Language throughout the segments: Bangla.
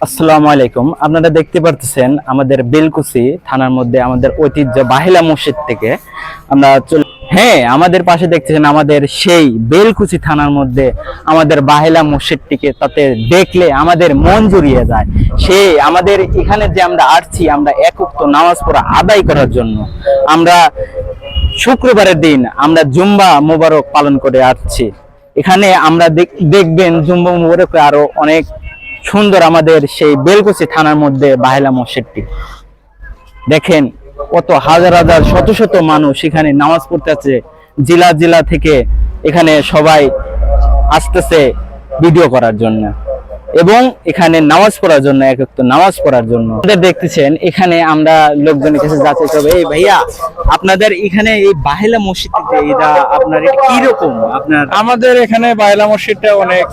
আসসালামু আলাইকুম। আপনারা দেখতে পারতেছেন আমাদের বেলকুচি থানার মধ্যে আমাদের ঐতিহ্য বাহিলা মসজিদ থেকে আমরা হ্যাঁ আমাদের পাশে দেখতেছেন আমাদের সেই বেলকুচি থানার মধ্যে আমাদের বাহিলা মসজিদটিকে তাতে দেখলে আমাদের মন জুড়িয়ে যায়। সেই আমাদের এখানে যে আমরা আসছি, আমরা একক নামাজ পড়া আদায় করার জন্য। আমরা শুক্রবারের দিন আমরা জুম্বা মোবারক পালন করে আসছি। এখানে আমরা দেখ- দেখবেন জুম্বা মোবারকে আরও অনেক সুন্দর আমাদের সেই বেলকুচি থানার মধ্যে বাহেলা মসজিদটি। দেখেন, কত হাজার হাজার, শত শত মানুষ এখানে নামাজ পড়তে আছে। জেলা জেলা থেকে এখানে সবাই আসতেছে ভিডিও করার জন্য এবং এখানে নামাজ পড়ার জন্য, এক একটা নামাজ পড়ার জন্য। দেখতেছেন, এখানে আমরা লোকজনের কাছে যাচাই করব। এই ভাইয়া, আপনাদের এখানে এই বাহেলা মসজিদটিতে এটা আপনার এটা কীরকম? আপনার আমাদের এখানে বাহেলা মসজিদটা অনেক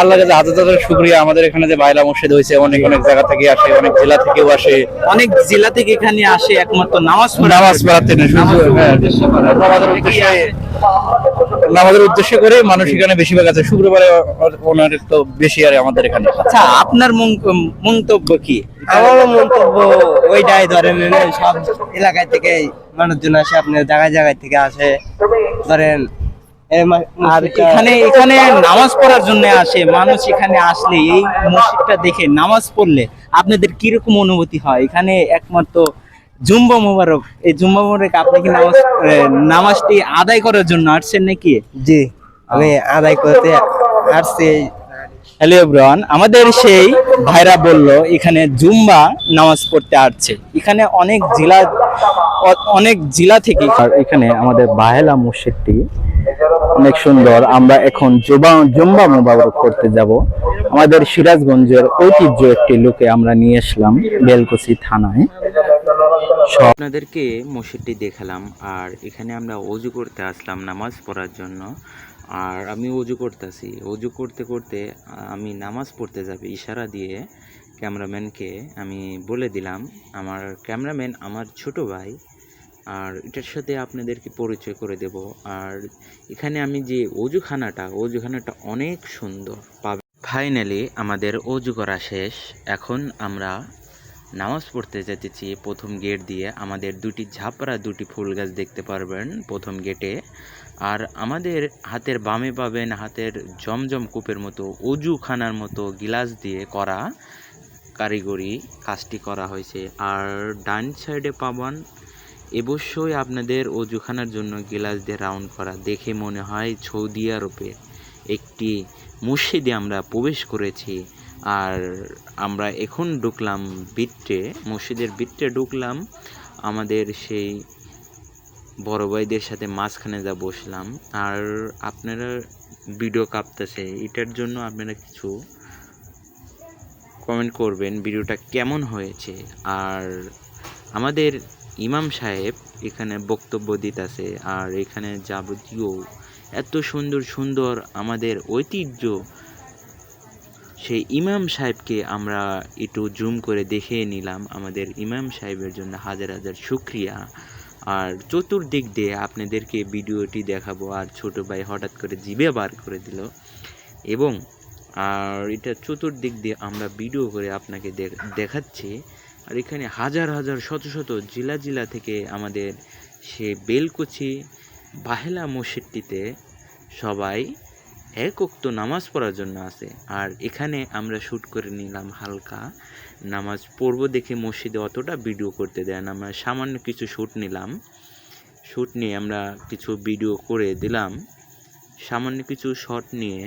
আল্লাহ কাছে হাজার হাজার শুক্রিয়া। আমাদের এখানে যে বায়লা মসজিদ হয়েছে অনেক অনেক জায়গা থেকে আসে অনেক জেলা থেকেও আসে। অনেক জেলা থেকে এখানে আসে একমাত্র নামাজ নামাজ পড়াতে না শুধু হ্যাঁ, উদ্দেশ্য করে। নামাজের উদ্দেশ্যে নামাজের উদ্দেশ্য করে মানুষ এখানে বেশিরভাগ আছে। শুক্রবারে ওনার তো বেশি আর আমাদের এখানে। আচ্ছা আপনার মন্তব্য কি? আমার মন্তব্য ওইটাই ধরেন সব এলাকায় থেকে মানুষজন আসে আপনার জায়গায় জায়গায় থেকে আসে। ধরেন আর এখানে এখানে নামাজ পড়ার জন্য আসে মানুষ এখানে আসলে এই মসজিদটা দেখে নামাজ পড়লে আপনাদের কীরকম অনুভূতি হয়? এখানে একমাত্র জুম্বা মুবারক এই জুম্বা মুবারক আপনি কি নামাজ নামাজটি আদায় করার জন্য আসছেন নাকি? জি আমি আদায় করতে আসছি। হ্যালো এভরিওয়ান আমাদের সেই ভাইরা বলল এখানে জুম্বা নামাজ পড়তে আসছে। এখানে অনেক জেলা অনেক জেলা থেকে এখানে আমাদের বাহেলা মসজিদটি অনেক সুন্দর আমরা এখন জুবা জুম্বা মোবারক করতে যাব। আমাদের সিরাজগঞ্জের ঐতিহ্য একটি লোকে আমরা নিয়ে আসলাম বেলকুচি থানায়। আপনাদেরকে মসজিদটি দেখালাম, আর এখানে আমরা অজু করতে আসলাম নামাজ পড়ার জন্য। আর আমি অজু করতেছি। অজু করতে করতে আমি নামাজ পড়তে যাবে ইশারা দিয়ে ক্যামেরাম্যানকে আমি বলে দিলাম, আমার ক্যামেরাম্যান আমার ছোট ভাই। আর এটার সাথে আপনাদেরকে পরিচয় করে দেব। আর এখানে আমি যে অজুখানাটা অজুখানাটা অনেক সুন্দর পাবে। ফাইনালি আমাদের অজু করা শেষ। এখন আমরা নামাজ পড়তে যেতেছি প্রথম গেট দিয়ে। আমাদের দুটি ঝাপড়া, দুটি ফুল গাছ দেখতে পারবেন প্রথম গেটে। আর আমাদের হাতের বামে পাবেন হাতের জমজম কূপের মতো অজুখানার মতো গিলাস দিয়ে করা কারিগরি কাজটি করা হয়েছে। আর ডান সাইডে পাবেন অবশ্যই আপনাদের অজুখানার জন্য গিলাস দিয়ে রাউন্ড করা। দেখে মনে হয় সৌদি আরবের একটি মসজিদে আমরা প্রবেশ করেছি আর আমরা এখন ঢুকলাম বিট্টে মসজিদের বিট্টে ঢুকলাম। আমাদের সেই বড় ভাইদের সাথে মাঝখানে যা বসলাম। আর আপনারা ভিডিও কাঁপতেছে, এটার জন্য আপনারা কিছু কমেন্ট করবেন ভিডিওটা কেমন হয়েছে। আর আমাদের ইমাম সাহেব এখানে বক্তব্য দিতেছে আর এখানে যাবতীয় এত সুন্দর সুন্দর আমাদের ঐতিহ্য, সেই ইমাম সাহেবকে আমরা একটু জুম করে দেখে নিলাম। আমাদের ইমাম সাহেবের জন্য হাজার হাজার শুক্রিয়া। আর চতুর্দিক দিয়ে আপনাদেরকে ভিডিওটি দেখাবো। আর ছোট ভাই হঠাৎ করে জিভে বার করে দিল। এবং, আর এটা চতুর্দিক দিয়ে আমরা ভিডিও করে আপনাকে দেখাচ্ছি। আর এখানে হাজার হাজার, শত শত জেলা জেলা থেকে আমাদের সে বেলকুচি বাহেলা মসজিদটিতে সবাই এক উক্ত নামাজ পড়ার জন্য আছে আর এখানে আমরা শ্যুট করে নিলাম হালকা নামাজ পড়ব দেখে মসজিদে অতটা ভিডিও করতে দেয় না। আমরা সামান্য কিছু শ্যুট নিলাম। শ্যুট নিয়ে আমরা কিছু ভিডিও করে দিলাম। সামান্য কিছু শট নিয়ে